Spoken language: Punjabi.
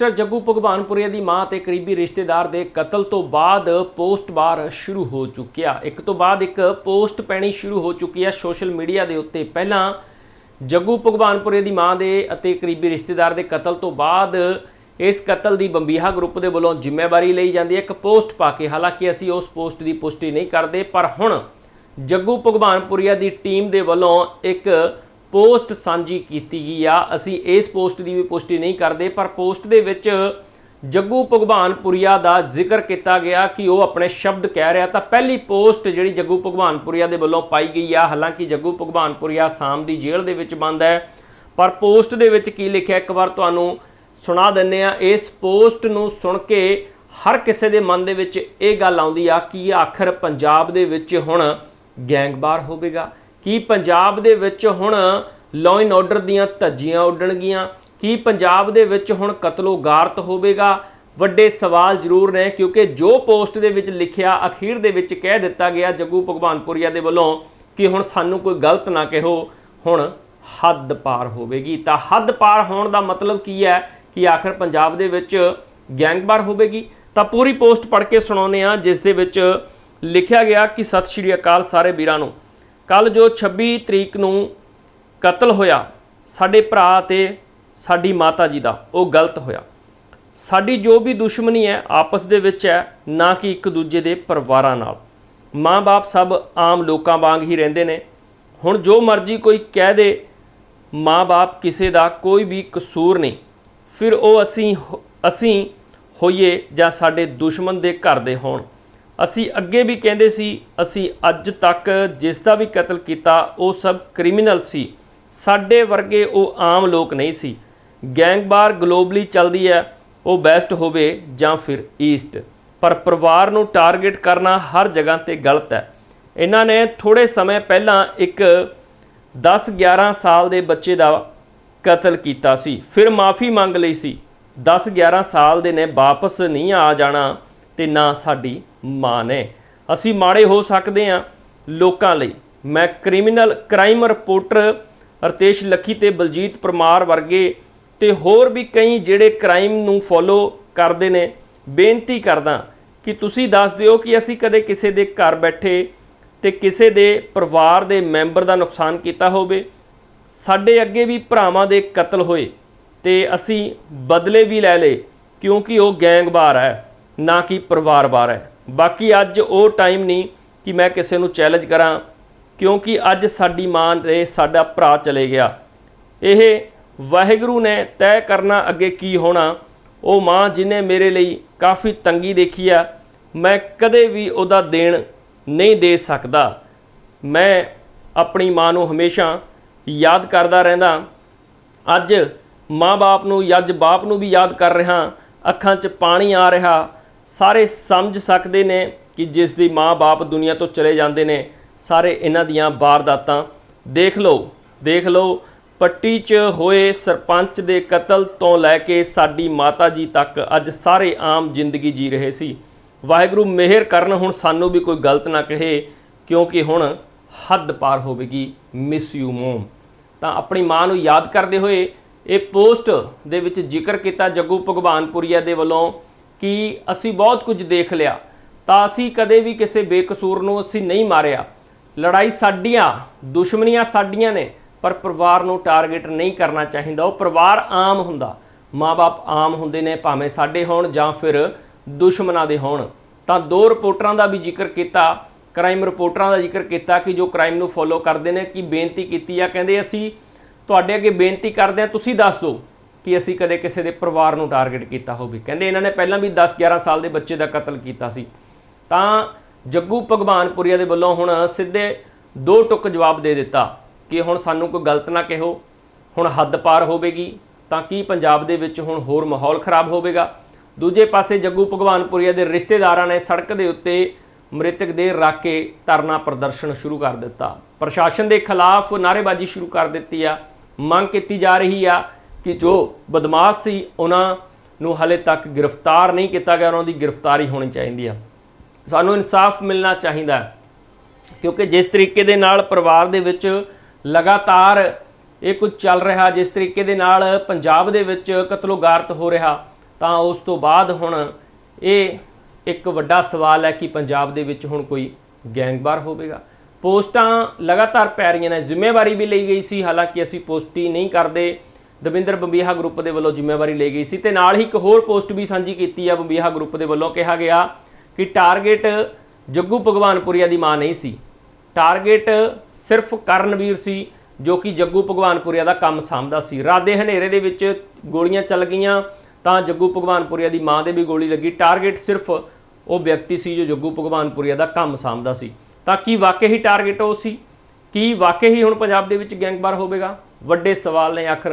ਸਰ, ਜੱਗੂ ਭਗਵਾਨਪੁਰੀਆ ਦੀ ਮਾਂ ਤੇ ਕਰੀਬੀ ਰਿਸ਼ਤੇਦਾਰ ਦੇ ਕਤਲ ਤੋਂ ਬਾਅਦ ਪੋਸਟ ਬਾਰ ਸ਼ੁਰੂ ਹੋ ਚੁੱਕਿਆ। ਇੱਕ ਤੋਂ ਬਾਅਦ ਇੱਕ ਪੋਸਟ ਪੈਣੀ ਸ਼ੁਰੂ ਹੋ ਚੁੱਕੀ ਹੈ ਸੋਸ਼ਲ ਮੀਡੀਆ ਦੇ ਉੱਤੇ। ਪਹਿਲਾਂ ਜੱਗੂ ਭਗਵਾਨਪੁਰੇ ਦੀ ਮਾਂ ਦੇ ਅਤੇ ਕਰੀਬੀ ਰਿਸ਼ਤੇਦਾਰ ਦੇ ਕਤਲ ਤੋਂ ਬਾਅਦ ਇਸ ਕਤਲ ਦੀ ਬੰਬੀਹਾ ਗਰੁੱਪ ਦੇ ਵੱਲੋਂ ਜ਼ਿੰਮੇਵਾਰੀ ਲਈ ਜਾਂਦੀ ਹੈ। ਇੱਕ ਪੋਸਟ ਪਾ ਕੇ, ਹਾਲਾਂਕਿ ਅਸੀਂ ਉਸ ਪੋਸਟ ਦੀ ਪੁਸ਼ਟੀ ਨਹੀਂ ਕਰਦੇ, ਪਰ ਹੁਣ ਜੱਗੂ ਭਗਵਾਨਪੁਰੀਆ ਦੀ ਟੀਮ ਦੇ ਵੱਲੋਂ ਇੱਕ ਪੋਸਟ ਸਾਂਝੀ ਕੀਤੀ ਗਈ ਆ। ਅਸੀਂ ਇਸ ਪੋਸਟ ਦੀ ਵੀ ਪੁਸ਼ਟੀ ਨਹੀਂ ਕਰਦੇ, ਪਰ ਪੋਸਟ ਦੇ ਵਿੱਚ ਜੱਗੂ ਭਗਵਾਨਪੁਰੀਆ ਦਾ ਜ਼ਿਕਰ ਕੀਤਾ ਗਿਆ ਕਿ ਉਹ ਆਪਣੇ ਸ਼ਬਦ ਕਹਿ ਰਿਹਾ। ਤਾਂ ਪਹਿਲੀ ਪੋਸਟ ਜਿਹੜੀ ਜੱਗੂ ਭਗਵਾਨਪੁਰੀਆ ਦੇ ਵੱਲੋਂ ਪਾਈ ਗਈ ਆ, ਹਾਲਾਂਕਿ ਜੱਗੂ ਭਗਵਾਨਪੁਰੀਆ ਸ਼ਾਮ ਦੀ ਜੇਲ੍ਹ ਦੇ ਵਿੱਚ ਬੰਦ ਹੈ। ਪਰ ਪੋਸਟ ਦੇ ਵਿੱਚ ਕੀ ਲਿਖਿਆ, ਇੱਕ ਵਾਰ ਤੁਹਾਨੂੰ ਸੁਣਾ ਦਿੰਨੇ ਆ ਇਸ ਪੋਸਟ ਨੂੰ ਸੁਣ ਕੇ ਹਰ ਕਿਸੇ ਦੇ ਮਨ ਦੇ ਵਿੱਚ ਇਹ ਗੱਲ ਆਉਂਦੀ ਆ ਕਿ ਆਖਰ ਪੰਜਾਬ ਦੇ ਵਿੱਚ ਹੁਣ ਗੈਂਗਵਾਰ ਹੋਵੇਗਾ। ਕੀ ਪੰਜਾਬ ਦੇ ਵਿੱਚ ਹੁਣ ਲਾਅ ਐਂਡ ਆਰਡਰ ਦੀਆਂ ਧੱਜੀਆਂ ਉੱਡਣਗੀਆਂ? ਕੀ ਪੰਜਾਬ ਦੇ ਵਿੱਚ ਹੁਣ ਕਤਲੋ ਗਾਰਤ ਹੋਵੇਗਾ? ਵੱਡੇ ਸਵਾਲ ਜ਼ਰੂਰ ਨੇ, ਕਿਉਂਕਿ ਜੋ ਪੋਸਟ ਦੇ ਵਿੱਚ ਲਿਖਿਆ, ਅਖੀਰ ਦੇ ਵਿੱਚ ਕਹਿ ਦਿੱਤਾ ਗਿਆ ਜੱਗੂ ਭਗਵਾਨਪੁਰੀਆ ਦੇ ਵੱਲੋਂ ਕਿ ਹੁਣ ਸਾਨੂੰ ਕੋਈ ਗਲਤ ਨਾ ਕਹੋ, ਹੁਣ ਹੱਦ ਪਾਰ ਹੋਵੇਗੀ। ਤਾਂ ਹੱਦ ਪਾਰ ਹੋਣ ਦਾ ਮਤਲਬ ਕੀ ਹੈ ਕਿ ਆਖਰ ਪੰਜਾਬ ਦੇ ਵਿੱਚ ਗੈਂਗਵਾਰ ਹੋਵੇਗੀ? ਤਾਂ ਪੂਰੀ ਪੋਸਟ ਪੜ੍ਹ ਕੇ ਸੁਣਾਉਂਦੇ ਆ ਜਿਸ ਦੇ ਵਿੱਚ ਲਿਖਿਆ ਗਿਆ ਕਿ ਸਤਿ ਸ਼੍ਰੀ ਅਕਾਲ ਸਾਰੇ ਵੀਰਾਂ ਨੂੰ। ਕੱਲ ਜੋ 26 ਤਰੀਕ ਨੂੰ ਕਤਲ ਹੋਇਆ, ਸਾਡੇ ਭਰਾ ਤੇ ਸਾਡੀ ਮਾਤਾ ਜੀ ਦਾ, ਉਹ ਗਲਤ ਹੋਇਆ। ਸਾਡੀ ਜੋ ਵੀ ਦੁਸ਼ਮਣੀ ਹੈ, ਆਪਸ ਦੇ ਵਿੱਚ ਹੈ, ਨਾ ਕਿ ਇੱਕ ਦੂਜੇ ਦੇ ਪਰਿਵਾਰਾਂ ਨਾਲ। ਮਾਂ-ਬਾਪ ਸਭ ਆਮ ਲੋਕਾਂ ਵਾਂਗ ਹੀ ਰਹਿੰਦੇ ਨੇ। ਹੁਣ ਜੋ ਮਰਜ਼ੀ ਕੋਈ ਕਹਿ ਦੇ, ਮਾਂ-ਬਾਪ ਕਿਸੇ ਦਾ ਕੋਈ ਵੀ ਕਸੂਰ ਨਹੀਂ। ਫਿਰ ਉਹ ਅਸੀਂ ਅਸੀਂ ਹੋਈਏ ਜਾਂ ਸਾਡੇ ਦੁਸ਼ਮਣ ਦੇ ਘਰ ਦੇ ਹੋਣ। ਅਸੀਂ ਅੱਗੇ ਵੀ ਕਹਿੰਦੇ ਸੀ, ਅਸੀਂ ਅੱਜ ਤੱਕ ਜਿਸ ਦਾ ਵੀ ਕਤਲ ਕੀਤਾ, ਉਹ ਸਭ ਕ੍ਰਿਮੀਨਲ ਸੀ। ਸਾਡੇ ਵਰਗੇ ਉਹ ਆਮ ਲੋਕ ਨਹੀਂ ਸੀ। ਗੈਂਗਵਾਰ ਗਲੋਬਲੀ ਚੱਲਦੀ ਹੈ, ਉਹ ਬੈਸਟ ਹੋਵੇ ਜਾਂ ਫਿਰ ਈਸਟ। ਪਰ ਪਰਿਵਾਰ ਨੂੰ ਟਾਰਗੇਟ ਕਰਨਾ ਹਰ ਜਗ੍ਹਾ ਤੇ ਗਲਤ ਹੈ। ਇਹਨਾਂ ਨੇ ਥੋੜੇ ਸਮੇਂ ਪਹਿਲਾਂ ਇੱਕ 10-11 ਸਾਲ ਦੇ ਬੱਚੇ ਦਾ ਕਤਲ ਕੀਤਾ ਸੀ। ਫਿਰ ਮਾਫੀ ਮੰਗ ਲਈ ਸੀ। 10-11 ਸਾਲ ਦੇ ਨੇ, ਵਾਪਸ ਨਹੀਂ ਆ ਜਾਣਾ। ਤੇ ਨਾ ਸਾਡੀ ਮਾਂ ਨੇ। ਅਸੀਂ ਮਾੜੇ ਹੋ ਸਕਦੇ ਹਾਂ ਲੋਕਾਂ ਲਈ। ਮੈਂ criminal crime reporter Artesh Lakhi ਤੇ ਬਲਜੀਤ ਪਰਮਾਰ ਵਰਗੇ ਤੇ ਹੋਰ ਵੀ ਕਈ ਜਿਹੜੇ ਕ੍ਰਾਈਮ ਨੂੰ ਫੋਲੋ ਕਰਦੇ ਨੇ, ਬੇਨਤੀ ਕਰਦਾ ਕਿ ਤੁਸੀਂ ਦੱਸ ਦਿਓ ਕਿ ਅਸੀਂ ਕਦੇ ਕਿਸੇ ਦੇ ਘਰ ਬੈਠੇ ਤੇ ਕਿਸੇ ਦੇ ਪਰਿਵਾਰ ਦੇ ਮੈਂਬਰ ਦਾ ਨੁਕਸਾਨ ਕੀਤਾ ਹੋਵੇ। ਸਾਡੇ ਅੱਗੇ ਵੀ ਭਰਾਵਾਂ ਦੇ ਕਤਲ ਹੋਏ ਤੇ ਅਸੀਂ ਬਦਲੇ ਵੀ ਲੈ ਲਏ, ਕਿਉਂਕਿ ਉਹ ਗੈਂਗਵਾਰ ਹੈ। ਨਾ ਕਿ ਪਰਿਵਾਰਵਾਰ ਹੈ। ਬਾਕੀ ਅੱਜ ਉਹ ਟਾਈਮ ਨਹੀਂ ਕਿ ਮੈਂ ਕਿਸੇ ਨੂੰ ਚੈਲੰਜ ਕਰਾਂ, ਕਿਉਂਕਿ ਅੱਜ ਸਾਡੀ ਮਾਂ ਤੇ ਸਾਡਾ ਭਰਾ ਚਲੇ ਗਿਆ। ਇਹ ਵਾਹਿਗੁਰੂ ਨੇ ਤੈਅ ਕਰਨਾ ਅੱਗੇ ਕੀ ਹੋਣਾ, ਉਹ ਮਾਂ ਜਿਨੇ ਮੇਰੇ ਲਈ ਕਾਫੀ ਤੰਗੀ ਦੇਖੀ ਆ, ਮੈਂ ਕਦੇ ਵੀ ਉਹਦਾ ਦੇਣ ਨਹੀਂ ਦੇ ਸਕਦਾ। ਮੈਂ ਆਪਣੀ ਮਾਂ ਨੂੰ ਹਮੇਸ਼ਾ ਯਾਦ ਕਰਦਾ ਰਹਿੰਦਾ। ਅੱਜ ਮਾਂ-ਬਾਪ ਨੂੰ ਅੱਜ ਬਾਪ ਨੂੰ ਵੀ ਯਾਦ ਕਰ ਰਿਹਾ। ਅੱਖਾਂ 'ਚ ਪਾਣੀ ਆ ਰਿਹਾ। ਸਾਰੇ ਸਮਝ ਸਕਦੇ ਨੇ ਕਿ ਜਿਸ ਦੀ ਮਾਂ-ਬਾਪ ਦੁਨੀਆ ਤੋਂ ਚਲੇ ਜਾਂਦੇ ਨੇ, ਸਾਰੇ ਇਹਨਾਂ ਦੀਆਂ ਵਾਰਦਾਤਾਂ। ਦੇਖ ਲਓ ਦੇਖ ਲਓ, ਪੱਟੀ 'ਚ ਹੋਏ ਸਰਪੰਚ ਦੇ ਕਤਲ ਤੋਂ ਲੈ ਕੇ ਸਾਡੀ ਮਾਤਾ ਜੀ ਤੱਕ ਅੱਜ ਸਾਰੇ ਆਮ ਜ਼ਿੰਦਗੀ ਜੀ ਰਹੇ ਸੀ। ਵਾਹਿਗੁਰੂ ਮਿਹਰ ਕਰਨ ਹੁਣ ਸਾਨੂੰ ਵੀ ਕੋਈ ਗਲਤ ਨਾ ਕਹੇ, ਕਿਉਂਕਿ ਹੁਣ ਹੱਦ ਪਾਰ ਹੋਵੇਗੀ। ਮਿਸ ਯੂ ਮੋਮ ਤਾਂ ਆਪਣੀ ਮਾਂ ਨੂੰ ਯਾਦ ਕਰਦੇ ਹੋਏ ਇਹ ਪੋਸਟ ਦੇ ਵਿੱਚ ਜ਼ਿਕਰ ਕੀਤਾ ਜੱਗੂ ਭਗਵਾਨਪੁਰੀਆ ਦੇ ਵੱਲੋਂ ਕਿ ਅਸੀਂ ਬਹੁਤ ਕੁਝ ਦੇਖ ਲਿਆ, ਤਾਂ ਅਸੀਂ ਕਦੇ ਵੀ ਕਿਸੇ ਬੇਕਸੂਰ ਨੂੰ ਅਸੀਂ ਨਹੀਂ ਮਾਰਿਆ। ਲੜਾਈ ਸਾਡੀਆਂ, ਦੁਸ਼ਮਣੀਆਂ ਸਾਡੀਆਂ ਨੇ, ਪਰ ਪਰਿਵਾਰ ਨੂੰ ਟਾਰਗੇਟ ਨਹੀਂ ਕਰਨਾ ਚਾਹੀਦਾ। ਉਹ ਪਰਿਵਾਰ ਆਮ ਹੁੰਦਾ। ਮਾਪੇ ਆਮ ਹੁੰਦੇ ਨੇ, ਭਾਵੇਂ ਸਾਡੇ ਹੋਣ ਜਾਂ ਫਿਰ ਦੁਸ਼ਮਣਾਂ ਦੇ ਹੋਣ। ਤਾਂ ਦੋ ਰਿਪੋਰਟਰਾਂ ਦਾ ਵੀ ਜ਼ਿਕਰ ਕੀਤਾ, ਕ੍ਰਾਈਮ ਰਿਪੋਰਟਰਾਂ ਦਾ ਜ਼ਿਕਰ ਕੀਤਾ ਕਿ ਜੋ ਕ੍ਰਾਈਮ ਨੂੰ ਫੋਲੋ ਕਰਦੇ ਨੇ, ਕਿ ਬੇਨਤੀ ਕੀਤੀ ਆ, ਕਹਿੰਦੇ ਅਸੀਂ ਤੁਹਾਡੇ ਅੱਗੇ ਬੇਨਤੀ ਕਰਦੇ ਆ ਤੁਸੀਂ ਦੱਸ ਦਿਓ। ਕਿ ਅਸੀਂ ਕਦੇ ਕਿਸੇ ਦੇ ਪਰਿਵਾਰ ਨੂੰ ਟਾਰਗੇਟ ਕੀਤਾ ਹੋਵੇ। ਕਹਿੰਦੇ ਇਹਨਾਂ ਨੇ ਪਹਿਲਾਂ ਵੀ 10-11 ਸਾਲ ਦੇ ਬੱਚੇ ਦਾ ਕਤਲ ਕੀਤਾ ਸੀ। ਤਾਂ ਜੱਗੂ ਭਗਵਾਨਪੁਰੀਆ ਦੇ ਵੱਲੋਂ ਹੁਣ ਸਿੱਧੇ ਦੋ ਟੁਕ ਜਵਾਬ ਦੇ ਦਿੱਤਾ ਕਿ ਹੁਣ ਸਾਨੂੰ ਕੋਈ ਗਲਤ ਨਾ ਕਹੋ, ਹੁਣ ਹੱਦ ਪਾਰ ਹੋਵੇਗੀ, ਤਾਂ ਕੀ ਪੰਜਾਬ ਦੇ ਵਿੱਚ ਹੁਣ ਹੋਰ ਮਾਹੌਲ ਖਰਾਬ ਹੋਵੇਗਾ? ਦੂਜੇ ਪਾਸੇ ਜੱਗੂ ਭਗਵਾਨਪੁਰੀਆ ਦੇ ਰਿਸ਼ਤੇਦਾਰਾਂ ਨੇ ਸੜਕ ਦੇ ਉੱਤੇ ਮ੍ਰਿਤਕ ਦੇ ਰੱਖ ਕੇ ਧਰਨਾ ਪ੍ਰਦਰਸ਼ਨ ਸ਼ੁਰੂ ਕਰ ਦਿੱਤਾ। ਪ੍ਰਸ਼ਾਸਨ ਦੇ ਖਿਲਾਫ ਨਾਅਰੇਬਾਜ਼ੀ ਸ਼ੁਰੂ ਕਰ ਦਿੱਤੀ ਆ। ਮੰਗ ਕੀਤੀ ਜਾ ਰਹੀ ਆ ਕਿ ਜੋ ਬਦਮਾਸ਼ ਸੀ, ਉਹਨਾਂ ਨੂੰ ਹਲੇ ਤੱਕ ਗ੍ਰਿਫਤਾਰ ਨਹੀਂ ਕੀਤਾ ਗਿਆ, ਉਹਨਾਂ ਦੀ ਗ੍ਰਿਫਤਾਰੀ ਹੋਣੀ ਚਾਹੀਦੀ ਆ। ਸਾਨੂੰ ਇਨਸਾਫ ਮਿਲਣਾ ਚਾਹੀਦਾ ਕਿਉਂਕਿ ਜਿਸ ਤਰੀਕੇ ਦੇ ਨਾਲ ਪਰਿਵਾਰ ਦੇ ਵਿੱਚ ਲਗਾਤਾਰ ਇਹ ਕੁਝ ਚੱਲ ਰਿਹਾ, ਜਿਸ ਤਰੀਕੇ ਦੇ ਨਾਲ ਪੰਜਾਬ ਦੇ ਵਿੱਚ ਕਤਲੋਗਾਰਤ ਹੋ ਰਿਹਾ, ਤਾਂ ਉਸ ਤੋਂ ਬਾਅਦ ਹੁਣ ਇਹ ਇੱਕ ਵੱਡਾ ਸਵਾਲ ਹੈ ਕਿ ਪੰਜਾਬ ਦੇ ਵਿੱਚ ਹੁਣ ਕੋਈ ਗੈਂਗਵਾਰ ਹੋਵੇਗਾ। ਪੋਸਟਾਂ ਲਗਾਤਾਰ ਪੈ ਰਹੀਆਂ ਨੇ, ਜ਼ਿੰਮੇਵਾਰੀ ਵੀ ਲਈ ਗਈ ਸੀ, ਹਾਲਾਂਕਿ ਅਸੀਂ ਪੋਸਟੀ ਨਹੀਂ ਕਰਦੇ। ਦਵਿੰਦਰ ਬੰਬੀਹਾ ਗਰੁੱਪ ਦੇ ਵੱਲੋਂ ਜ਼ਿੰਮੇਵਾਰੀ ਲਈ ਗਈ ਸੀ ਤੇ ਨਾਲ ਹੀ ਇੱਕ ਹੋਰ ਪੋਸਟ ਵੀ ਸਾਂਝੀ ਕੀਤੀ ਆ ਬੰਬੀਹਾ ਗਰੁੱਪ ਦੇ ਵੱਲੋਂ। ਕਿਹਾ ਗਿਆ ਕਿ ਟਾਰਗੇਟ ਜੱਗੂ ਭਗਵਾਨਪੁਰੀਆ ਦੀ ਮਾਂ ਨਹੀਂ ਸੀ। ਟਾਰਗੇਟ ਸਿਰਫ ਕਰਨਵੀਰ ਸੀ, ਜੋ ਕਿ ਜੱਗੂ ਭਗਵਾਨਪੁਰੀਆ ਦਾ ਕੰਮ ਸਾਂਭਦਾ ਸੀ। ਰਾਦੇ ਹਨੇਰੇ ਦੇ ਵਿੱਚ ਗੋਲੀਆਂ ਚੱਲ ਗਈਆਂ, ਤਾਂ ਜੱਗੂ ਭਗਵਾਨਪੁਰੀਆ ਦੀ ਮਾਂ ਦੇ ਵੀ ਗੋਲੀ ਲੱਗੀ। ਟਾਰਗੇਟ ਸਿਰਫ ਉਹ ਵਿਅਕਤੀ ਸੀ ਜੋ ਜੱਗੂ ਭਗਵਾਨਪੁਰੀਆ ਦਾ ਕੰਮ ਸਾਂਭਦਾ ਸੀ। ਤਾਂ ਕੀ ਵਾਕਈ ਹੀ ਟਾਰਗੇਟ ਉਹ ਸੀ? ਕੀ ਵਾਕਈ ਹੀ ਹੁਣ ਪੰਜਾਬ ਦੇ ਵਿੱਚ ਗੈਂਗਵਾਰ ਹੋਵੇਗਾ? ਵੱਡੇ ਸਵਾਲ ਨੇ ਆਖਰ।